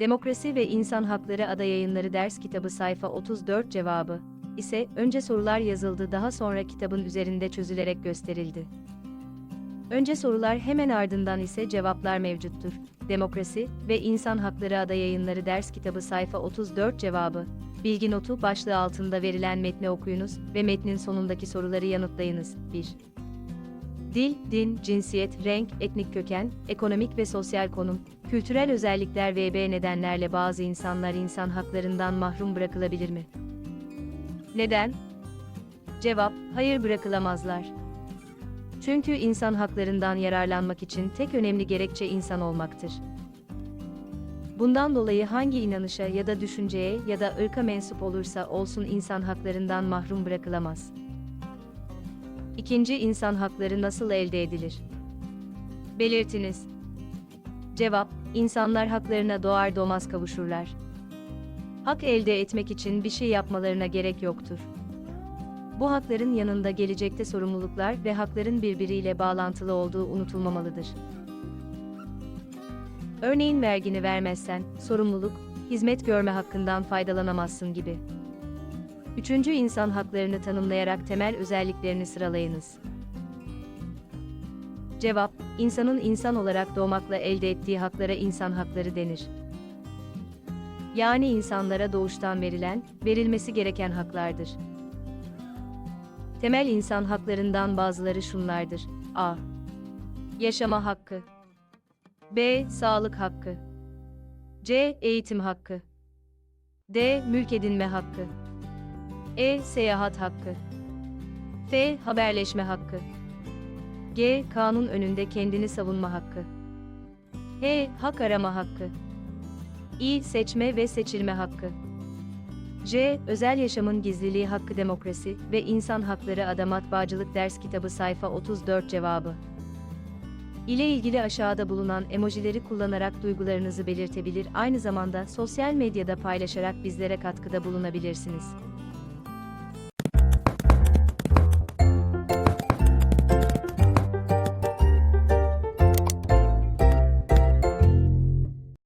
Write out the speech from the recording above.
Demokrasi ve İnsan Hakları Ada Yayınları Ders Kitabı sayfa 34 cevabı ise önce sorular yazıldı daha sonra kitabın üzerinde çözülerek gösterildi. Önce sorular hemen ardından ise cevaplar mevcuttur. Demokrasi ve İnsan Hakları Ada Yayınları Ders Kitabı sayfa 34 cevabı. Bilgi notu başlığı altında verilen metni okuyunuz ve metnin sonundaki soruları yanıtlayınız. 1. Dil, din, cinsiyet, renk, etnik köken, ekonomik ve sosyal konum, kültürel özellikler ve nedenlerle bazı insanlar insan haklarından mahrum bırakılabilir mi? Neden? Cevap, hayır bırakılamazlar. Çünkü insan haklarından yararlanmak için tek önemli gerekçe insan olmaktır. Bundan dolayı hangi inanışa ya da düşünceye ya da ırka mensup olursa olsun insan haklarından mahrum bırakılamaz. İkinci insan hakları nasıl elde edilir? Belirtiniz. Cevap, insanlar haklarına doğar doğmaz kavuşurlar. Hak elde etmek için bir şey yapmalarına gerek yoktur. Bu hakların yanında gelecekte sorumluluklar ve hakların birbiriyle bağlantılı olduğu unutulmamalıdır. Örneğin vergini vermezsen, sorumluluk, hizmet görme hakkından faydalanamazsın gibi. Üçüncü insan haklarını tanımlayarak temel özelliklerini sıralayınız. Cevap, insanın insan olarak doğmakla elde ettiği haklara insan hakları denir. Yani insanlara doğuştan verilen, verilmesi gereken haklardır. Temel insan haklarından bazıları şunlardır. A. Yaşama hakkı. B. Sağlık hakkı. C. Eğitim hakkı. D. Mülk edinme hakkı. E. Seyahat hakkı. F. Haberleşme hakkı. G. Kanun önünde kendini savunma hakkı. H. Hak arama hakkı. İ. Seçme ve seçilme hakkı. J. Özel yaşamın gizliliği hakkı demokrasi ve insan hakları ada matbaacılık ders kitabı sayfa 34 cevabı. ile ilgili aşağıda bulunan emojileri kullanarak duygularınızı belirtebilir aynı zamanda sosyal medyada paylaşarak bizlere katkıda bulunabilirsiniz.